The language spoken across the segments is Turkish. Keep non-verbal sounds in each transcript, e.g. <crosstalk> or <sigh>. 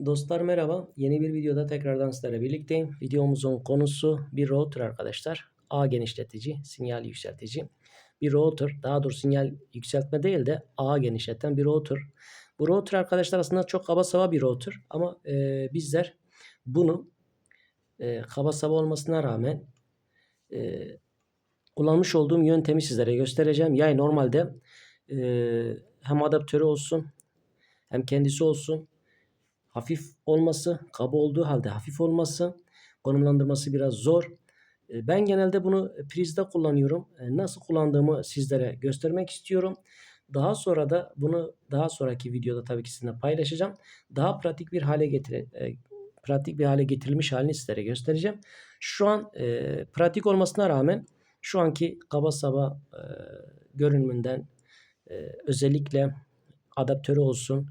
Dostlar merhaba. Yeni bir videoda tekrardan sizlerle birlikteyim. Videomuzun konusu bir router arkadaşlar. A genişletici, sinyal yükseltici. Bir router, daha doğrusu sinyal yükseltme değil de A genişleten bir router. Bu router arkadaşlar aslında çok kaba saba bir router ama e, bizler bunu e, kaba saba olmasına rağmen e, kullanmış olduğum yöntemi sizlere göstereceğim. Yani normalde e, hem adaptörü olsun hem kendisi olsun hafif olması, kaba olduğu halde hafif olması, konumlandırması biraz zor. E, Ben genelde bunu prizde kullanıyorum. E, Nasıl kullandığımı sizlere göstermek istiyorum. Daha sonra da bunu daha sonraki videoda tabii ki sizinle paylaşacağım. Daha pratik bir hale getire, e, pratik bir hale getirilmiş halini sizlere göstereceğim. Şu an e, pratik olmasına rağmen şu anki kaba saba e, görünümünden e, özellikle adaptörü olsun,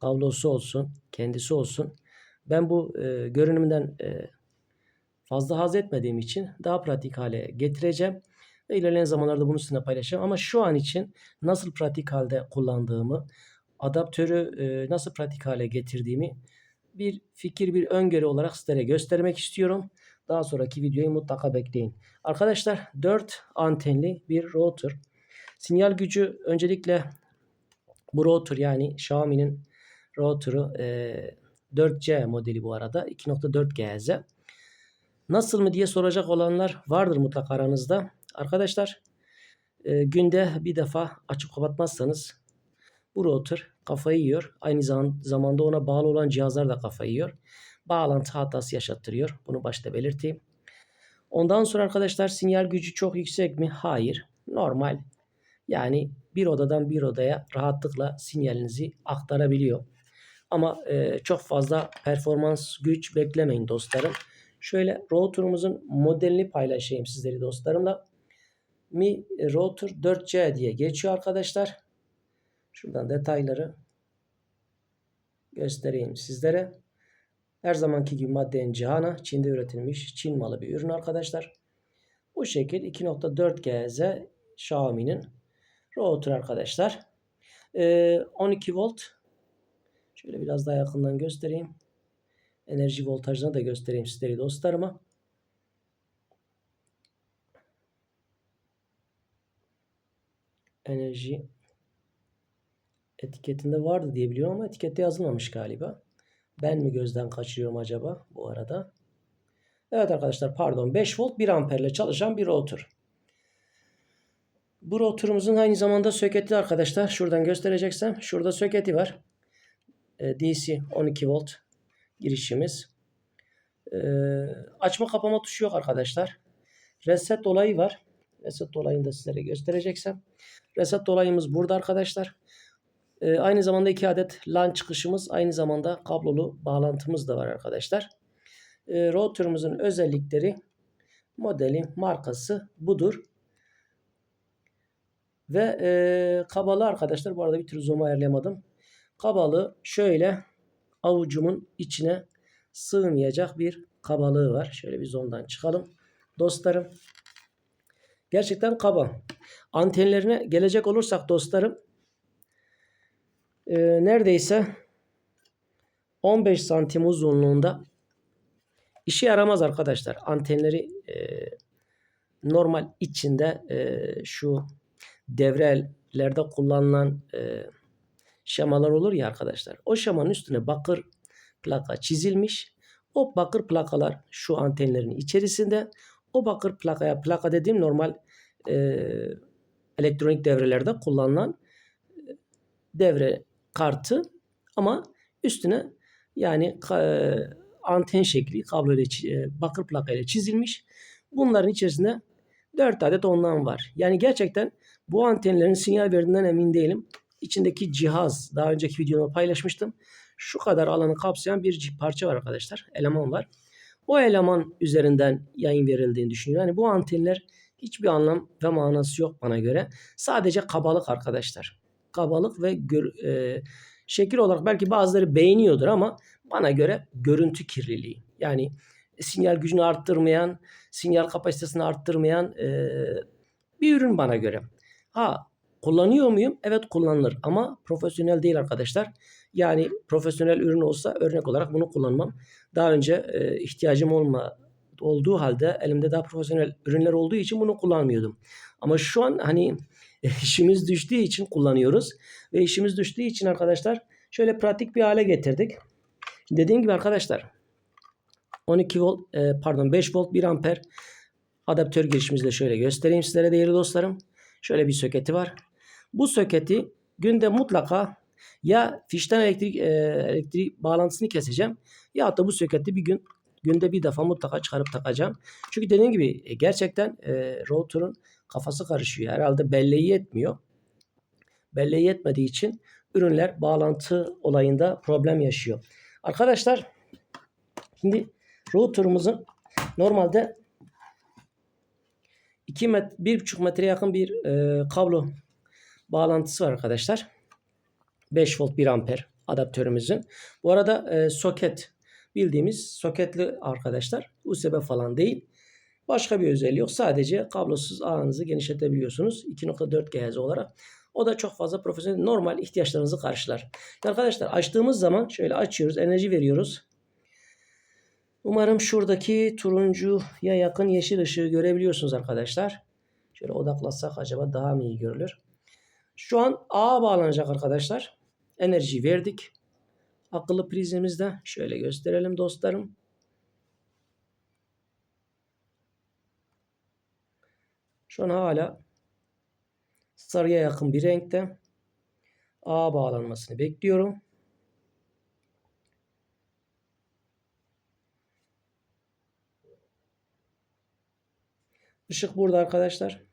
kablosu olsun, kendisi olsun. Ben bu e, görünümden e, fazla haz etmediğim için daha pratik hale getireceğim. Ve ilerleyen zamanlarda bunu sizinle paylaşacağım. Ama şu an için nasıl pratik halde kullandığımı, adaptörü e, nasıl pratik hale getirdiğimi bir fikir, bir öngörü olarak sizlere göstermek istiyorum. Daha sonraki videoyu mutlaka bekleyin. Arkadaşlar 4 antenli bir router. Sinyal gücü öncelikle bu router yani Xiaomi'nin router'ı e, 4C modeli bu arada 2.4 GHz. Nasıl mı diye soracak olanlar vardır mutlaka aranızda. Arkadaşlar e, günde bir defa açıp kapatmazsanız bu router kafayı yiyor. Aynı zam- zamanda ona bağlı olan cihazlar da kafayı yiyor. Bağlantı hatası yaşattırıyor. Bunu başta belirteyim. Ondan sonra arkadaşlar sinyal gücü çok yüksek mi? Hayır. Normal. Yani bir odadan bir odaya rahatlıkla sinyalinizi aktarabiliyor. Ama e, çok fazla performans güç beklemeyin dostlarım. Şöyle router'ımızın modelini paylaşayım sizleri dostlarımla. Mi Router 4C diye geçiyor arkadaşlar. Şuradan detayları göstereyim sizlere. Her zamanki gibi maddenin cihana Çin'de üretilmiş Çin malı bir ürün arkadaşlar. Bu şekil 2.4 GHz Xiaomi'nin router arkadaşlar. Ee, 12 volt. Şöyle biraz daha yakından göstereyim. Enerji voltajını da göstereyim sizlere dostlarıma. Enerji etiketinde vardı diye biliyorum ama etikette yazılmamış galiba. Ben mi gözden kaçırıyorum acaba bu arada? Evet arkadaşlar pardon 5 volt 1 amperle çalışan bir router. Bu router'ımızın aynı zamanda soketi arkadaşlar. Şuradan göstereceksem şurada soketi var. E, DC 12 volt girişimiz. E, açma kapama tuşu yok arkadaşlar. Reset olayı var. Reset olayını da sizlere göstereceksem. Reset olayımız burada arkadaşlar. E, aynı zamanda iki adet LAN çıkışımız, aynı zamanda kablolu bağlantımız da var arkadaşlar. E, router'ımızın özellikleri, modeli, markası budur. Ve e, kabalı arkadaşlar bu arada bir tür zoom ayarlayamadım. Kabalı şöyle avucumun içine sığmayacak bir kabalığı var. Şöyle bir zoom'dan çıkalım. Dostlarım gerçekten kaba. Antenlerine gelecek olursak dostlarım e, neredeyse 15 santim uzunluğunda işe yaramaz arkadaşlar. Antenleri e, normal içinde e, şu devrelerde kullanılan e, şemalar olur ya arkadaşlar. O şemanın üstüne bakır plaka çizilmiş. O bakır plakalar şu antenlerin içerisinde. O bakır plakaya plaka dediğim normal e, elektronik devrelerde kullanılan e, devre kartı ama üstüne yani e, anten şekli kablo ile e, bakır plaka ile çizilmiş. Bunların içerisinde 4 adet ondan var. Yani gerçekten bu antenlerin sinyal verdiğinden emin değilim. İçindeki cihaz daha önceki videomda paylaşmıştım. Şu kadar alanı kapsayan bir parça var arkadaşlar. Eleman var. O eleman üzerinden yayın verildiğini düşünüyorum. Yani bu antenler hiçbir anlam ve manası yok bana göre. Sadece kabalık arkadaşlar. Kabalık ve gör, e, şekil olarak belki bazıları beğeniyordur ama bana göre görüntü kirliliği. Yani sinyal gücünü arttırmayan, sinyal kapasitesini arttırmayan e, bir ürün bana göre. Ha kullanıyor muyum? Evet kullanılır ama profesyonel değil arkadaşlar. Yani profesyonel ürün olsa örnek olarak bunu kullanmam. Daha önce e, ihtiyacım olma olduğu halde elimde daha profesyonel ürünler olduğu için bunu kullanmıyordum. Ama şu an hani <laughs> işimiz düştüğü için kullanıyoruz. Ve işimiz düştüğü için arkadaşlar şöyle pratik bir hale getirdik. Dediğim gibi arkadaşlar 12 volt e, pardon 5 volt 1 amper adaptör girişimizi de şöyle göstereyim sizlere değerli dostlarım. Şöyle bir soketi var. Bu soketi günde mutlaka ya fişten elektrik e, elektrik bağlantısını keseceğim ya da bu soketi bir gün günde bir defa mutlaka çıkarıp takacağım. Çünkü dediğim gibi e, gerçekten e, router'ın kafası karışıyor. Herhalde belleği yetmiyor. Belleği yetmediği için ürünler bağlantı olayında problem yaşıyor. Arkadaşlar şimdi router'ımızın normalde 2 met 1,5 metre yakın bir e, kablo bağlantısı var arkadaşlar. 5 volt 1 amper adaptörümüzün. Bu arada e, soket bildiğimiz soketli arkadaşlar. USB falan değil. Başka bir özelliği yok. Sadece kablosuz ağınızı genişletebiliyorsunuz. 2.4 GHz olarak. O da çok fazla profesyonel normal ihtiyaçlarınızı karşılar. Arkadaşlar açtığımız zaman şöyle açıyoruz. Enerji veriyoruz. Umarım şuradaki turuncuya yakın yeşil ışığı görebiliyorsunuz arkadaşlar. Şöyle odaklasak acaba daha mı iyi görülür? Şu an A'ya bağlanacak arkadaşlar. Enerji verdik. Akıllı prizimizde şöyle gösterelim dostlarım. Şu an hala sarıya yakın bir renkte. A bağlanmasını bekliyorum. Işık burada arkadaşlar.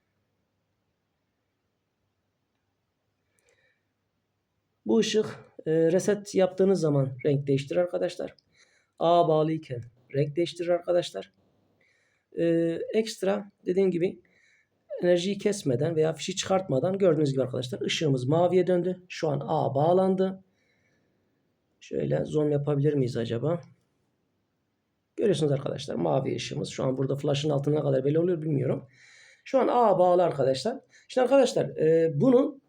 Bu ışık e, reset yaptığınız zaman renk değiştirir arkadaşlar. A bağlıyken renk değiştirir arkadaşlar. E, ekstra dediğim gibi enerjiyi kesmeden veya fişi çıkartmadan gördüğünüz gibi arkadaşlar ışığımız maviye döndü. Şu an A bağlandı. Şöyle zoom yapabilir miyiz acaba? Görüyorsunuz arkadaşlar mavi ışığımız. Şu an burada flash'ın altına kadar belli oluyor bilmiyorum. Şu an A bağlı arkadaşlar. Şimdi arkadaşlar e, bunu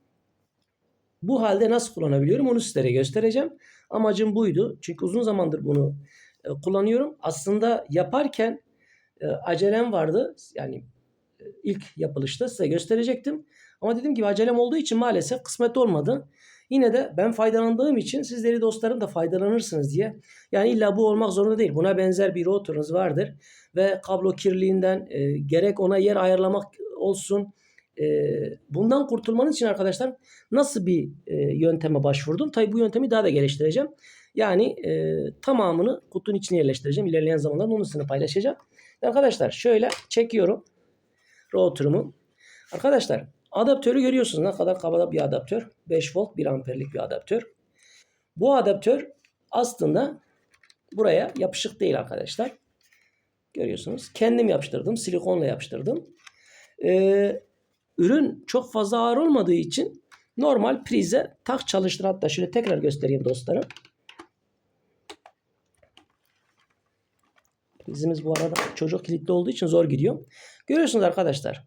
bu halde nasıl kullanabiliyorum onu sizlere göstereceğim. Amacım buydu. Çünkü uzun zamandır bunu e, kullanıyorum. Aslında yaparken e, acelem vardı. Yani e, ilk yapılışta size gösterecektim. Ama dediğim gibi acelem olduğu için maalesef kısmet olmadı. Yine de ben faydalandığım için sizleri dostlarım da faydalanırsınız diye. Yani illa bu olmak zorunda değil. Buna benzer bir router'ınız vardır. Ve kablo kirliliğinden e, gerek ona yer ayarlamak olsun. E, bundan kurtulmanın için arkadaşlar nasıl bir e, yönteme başvurdum? Tabi bu yöntemi daha da geliştireceğim. Yani e, tamamını kutunun içine yerleştireceğim. İlerleyen zamanlarda onu sizinle paylaşacağım. Arkadaşlar şöyle çekiyorum router'ımı. Arkadaşlar adaptörü görüyorsunuz. Ne kadar kaba bir adaptör. 5 volt 1 amperlik bir adaptör. Bu adaptör aslında buraya yapışık değil arkadaşlar. Görüyorsunuz. Kendim yapıştırdım. Silikonla yapıştırdım. Ee, ürün çok fazla ağır olmadığı için normal prize tak çalıştır. Hatta şöyle tekrar göstereyim dostlarım. Prizimiz bu arada çocuk kilitli olduğu için zor gidiyor. Görüyorsunuz arkadaşlar.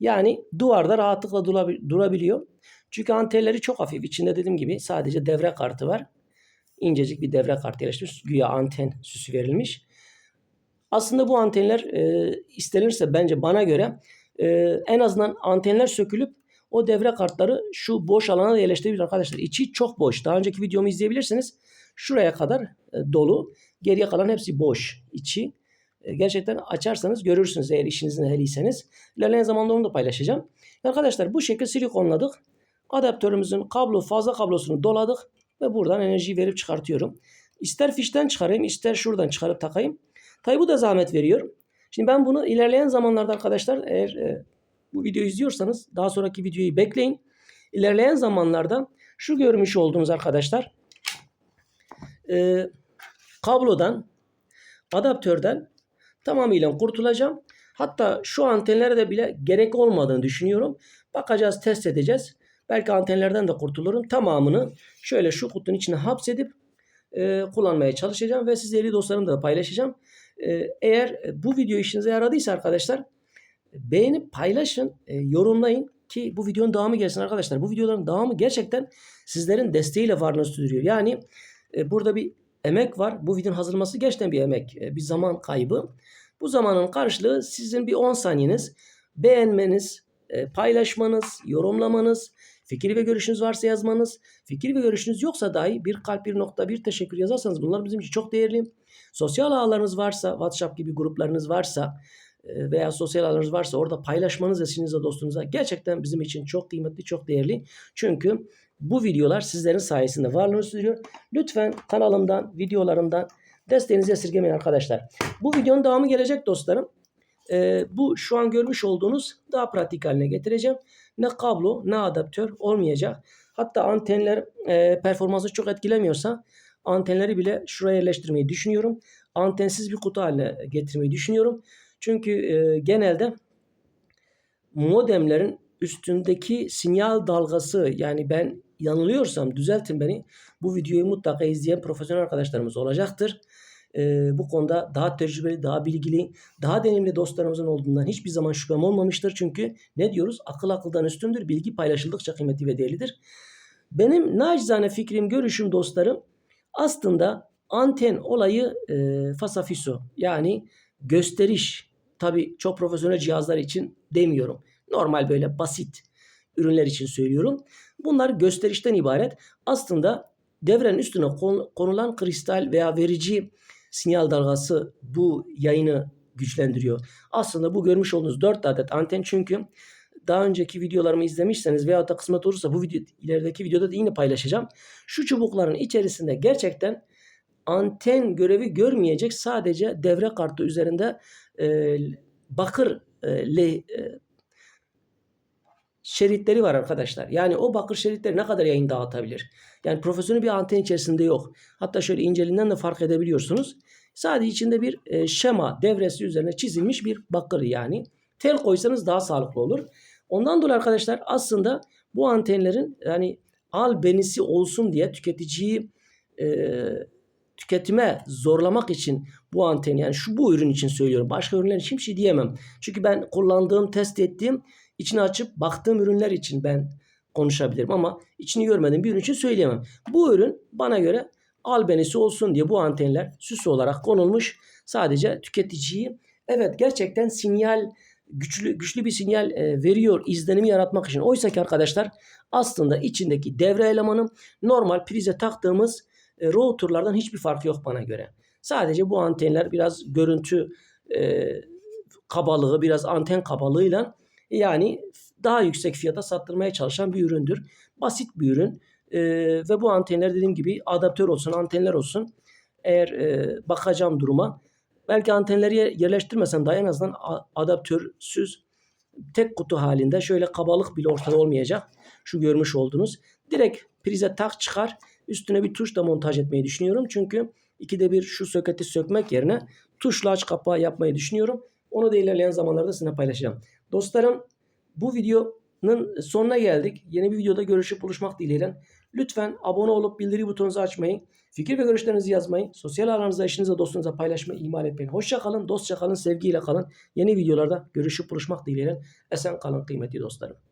Yani duvarda rahatlıkla durabiliyor. Çünkü antenleri çok hafif. İçinde dediğim gibi sadece devre kartı var. İncecik bir devre kartı yerleştirilmiş. Güya anten süsü verilmiş. Aslında bu antenler e, istenirse bence bana göre e, en azından antenler sökülüp o devre kartları şu boş alana yerleştirebilir arkadaşlar. İçi çok boş. Daha önceki videomu izleyebilirsiniz. Şuraya kadar e, dolu. Geriye kalan hepsi boş. içi. E, gerçekten açarsanız görürsünüz eğer işinizin ehliyseniz. İlerleyen zamanda onu da paylaşacağım. Arkadaşlar bu şekilde silikonladık. Adaptörümüzün kablo fazla kablosunu doladık ve buradan enerjiyi verip çıkartıyorum. İster fişten çıkarayım ister şuradan çıkarıp takayım. Tabi bu da zahmet veriyor. Şimdi ben bunu ilerleyen zamanlarda arkadaşlar eğer e, bu videoyu izliyorsanız daha sonraki videoyu bekleyin. İlerleyen zamanlarda şu görmüş olduğunuz arkadaşlar e, kablodan adaptörden tamamıyla kurtulacağım. Hatta şu antenlere de bile gerek olmadığını düşünüyorum. Bakacağız, test edeceğiz. Belki antenlerden de kurtulurum. Tamamını şöyle şu kutunun içine hapsedip e, kullanmaya çalışacağım ve sizleri dostlarımla da paylaşacağım. E, eğer bu video işinize yaradıysa arkadaşlar beğenip paylaşın, e, yorumlayın. ki bu videonun devamı gelsin arkadaşlar. Bu videoların devamı gerçekten sizlerin desteğiyle varlığını sürdürüyor. Yani e, burada bir emek var. Bu videonun hazırlaması gerçekten bir emek. e, bir zaman kaybı. Bu zamanın karşılığı sizin bir 10 saniyeniz beğenmeniz, e, paylaşmanız, yorumlamanız, fikir ve görüşünüz varsa yazmanız, fikir ve görüşünüz yoksa dahi bir kalp bir nokta bir teşekkür yazarsanız bunlar bizim için çok değerli. Sosyal ağlarınız varsa, WhatsApp gibi gruplarınız varsa e, veya sosyal ağlarınız varsa orada paylaşmanız eşinize dostunuza gerçekten bizim için çok kıymetli, çok değerli. Çünkü bu videolar sizlerin sayesinde varlığını sürdürüyor. Lütfen kanalımdan, videolarımdan desteğinizi esirgemeyin arkadaşlar. Bu videonun devamı gelecek dostlarım. Ee, bu şu an görmüş olduğunuz daha pratik haline getireceğim. Ne kablo ne adaptör olmayacak. Hatta antenler e, performansı çok etkilemiyorsa antenleri bile şuraya yerleştirmeyi düşünüyorum. Antensiz bir kutu haline getirmeyi düşünüyorum. Çünkü e, genelde modemlerin üstündeki sinyal dalgası yani ben yanılıyorsam düzeltin beni. Bu videoyu mutlaka izleyen profesyonel arkadaşlarımız olacaktır. Ee, bu konuda daha tecrübeli, daha bilgili, daha deneyimli dostlarımızın olduğundan hiçbir zaman şüphem olmamıştır. Çünkü ne diyoruz? Akıl akıldan üstündür. Bilgi paylaşıldıkça kıymetli ve değerlidir. Benim nacizane fikrim, görüşüm dostlarım aslında anten olayı e, fasafiso yani gösteriş. Tabi çok profesyonel cihazlar için demiyorum. Normal böyle basit ürünler için söylüyorum. Bunlar gösterişten ibaret. Aslında devrenin üstüne kon- konulan kristal veya verici sinyal dalgası bu yayını güçlendiriyor. Aslında bu görmüş olduğunuz 4 adet anten çünkü daha önceki videolarımı izlemişseniz veya da kısmet olursa bu video ilerideki videoda da yine paylaşacağım. Şu çubukların içerisinde gerçekten anten görevi görmeyecek sadece devre kartı üzerinde e, bakır e, le, e, şeritleri var arkadaşlar. Yani o bakır şeritleri ne kadar yayın dağıtabilir? Yani profesyonel bir anten içerisinde yok. Hatta şöyle inceliğinden de fark edebiliyorsunuz. Sadece içinde bir e, şema devresi üzerine çizilmiş bir bakır yani. Tel koysanız daha sağlıklı olur. Ondan dolayı arkadaşlar aslında bu antenlerin yani albenisi olsun diye tüketiciyi e, tüketime zorlamak için bu anten yani şu bu ürün için söylüyorum. Başka ürünler için bir şey diyemem. Çünkü ben kullandığım, test ettiğim, içini açıp baktığım ürünler için ben konuşabilirim ama içini görmediğim bir ürün için söyleyemem. Bu ürün bana göre albenisi olsun diye bu antenler süs olarak konulmuş. Sadece tüketiciyi evet gerçekten sinyal güçlü güçlü bir sinyal e, veriyor izlenimi yaratmak için. Oysa ki arkadaşlar aslında içindeki devre elemanı normal prize taktığımız e, routerlardan hiçbir farkı yok bana göre. Sadece bu antenler biraz görüntü e, kabalığı, biraz anten kabalığıyla yani daha yüksek fiyata sattırmaya çalışan bir üründür. Basit bir ürün E, ve bu antenler dediğim gibi adaptör olsun, antenler olsun. Eğer e, bakacağım duruma belki antenleri yer- yerleştirmesem daha en azından adaptörsüz tek kutu halinde şöyle kabalık bile ortada olmayacak. Şu görmüş olduğunuz. Direkt prize tak çıkar. Üstüne bir tuş da montaj etmeyi düşünüyorum. Çünkü ikide bir şu soketi sökmek yerine tuşla aç kapağı yapmayı düşünüyorum. Onu da ilerleyen zamanlarda sizinle paylaşacağım. Dostlarım bu videonun sonuna geldik. Yeni bir videoda görüşüp buluşmak dileğiyle. Lütfen abone olup bildiri butonunuzu açmayı, fikir ve görüşlerinizi yazmayı, sosyal alanınızda eşinizle dostunuza paylaşmayı ihmal etmeyin. Hoşça kalın, dostça kalın, sevgiyle kalın. Yeni videolarda görüşüp buluşmak dileğiyle. Esen kalın kıymetli dostlarım.